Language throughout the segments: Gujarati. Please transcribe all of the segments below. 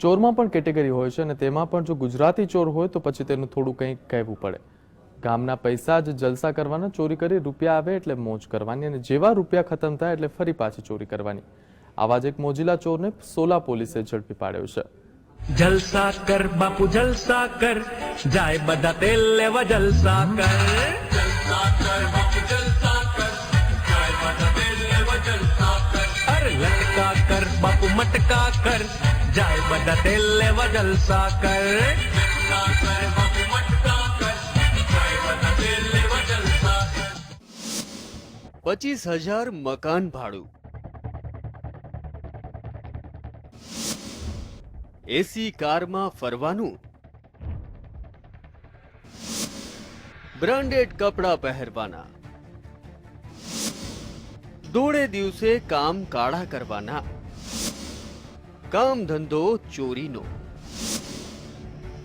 ચોરમાં પણ કેટેગરી હોય છે અને તેમાં પણ જો ગુજરાતી ચોર હોય તો પછી તેનું થોડું કંઈક કહેવું પડે. ગામના પૈસા જ જલસા કરવાના, ચોરી કરી રૂપિયા આવે એટલે મોજ કરવાની અને જેવા રૂપિયા ખતમ થાય એટલે ફરી પાછી ચોરી કરવાની. આવા જ એક મોજીલા ચોરને સોલા પોલીસે ઝડપી પાડ્યો છે. જલસા કર બાપુ, જલસા કર. જાય બધા તેલ લેવા જલસા કર. જલસા કર બાપુ, જલસા કર. જાય બધા તેલ લેવા જલસા કર. અરે લટકા કર બાપુ, મટકા કર. જાય બધા તેલ લેવા જલસા કર લટકા કર બાપુ મટકા કર જાય બધા તેલ લેવા જલસા કર પચીસ હજાર મકાન ભાડું એસી કારમાં ફરવાનું બ્રાન્ડેડ કપડાં પહેરવાના દોડે દિવસે કામ કાળા કરવાના કામ ધંધો ચોરીનો.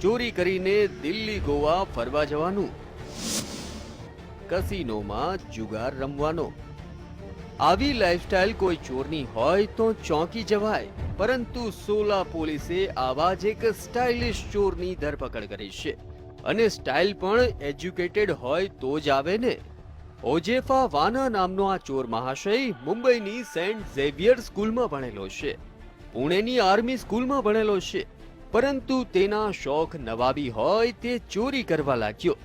ચોરી કરીને દિલ્હી ગોવા ફરવા જવાનું. કસિનોમાં જુગાર રમવાનો. આવી લાઈફસ્ટાઈલ કોઈ ચોરની હોય તો ચોંકી જવાય, પરંતુ સોલા પોલીસે આવા જ એક સ્ટાઇલિશ ચોરની ધરપકડ કરી છે. અને સ્ટાઇલ પણ એજ્યુકેટેડ હોય તો જ આવે ને. ઓજેફા વાના નામનો આ ચોર મહાશય મુંબઈની સેન્ટ ઝેવિયર સ્કૂલમાં ભણેલો છે. પુણેની આર્મી સ્કૂલમાં ભણેલો છે. પરંતુ તેના શોખ નવાબી હોય તે ચોરી કરવા લાગ્યો.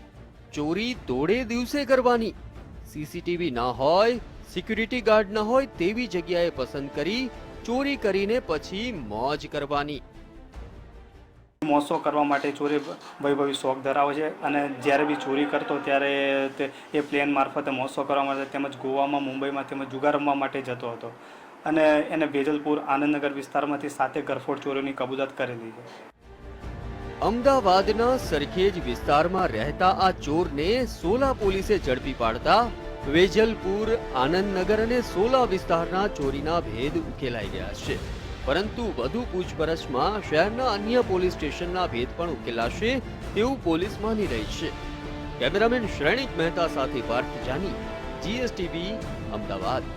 ચોરી તોડે દિવસે કરવાની. સીસીટીવી ના હોય, સિક્યુરિટી ગાર્ડ ના હોય તેવી જગ્યાએ પસંદ કરી, ચોરી કરીને પછી મોજ કરવાની. મોસો કરવા માટે ચોરી વૈભવી શોખ ધરાવે છે અને જ્યારે બી ચોરી કરતો ત્યારે તે, એ પ્લેન મારફતે મોસો કરવા માટે તેમજ ગોવામાં, મુંબઈમાં તેમજ જુગાર રમવા માટે જતો હતો. અને એને ભેજલપુર આનંદનગર વિસ્તારમાંથી સાતે ગરફોડ ચોરીની કબૂલાત કરેલી છે અમદાવાદના સરખેજ વિસ્તારમાં રહેતા આ ચોરને સોલા પોલીસે ઝડપી પાડતા વેજલપુર, આનંદનગર અને સોલા વિસ્તારના ચોરીના ભેદ ઉકેલાઈ ગયા છે. પરંતુ વધુ પૂછપરછમાં શહેરના અન્ય પોલીસ સ્ટેશનના ભેદ પણ ઉકેલાશે તેવું પોલીસ માની રહી છે. કેમેરામેન શ્રેણિક મહેતા સાથે પાર્થ જાની, જીએસટીવી, અમદાવાદ.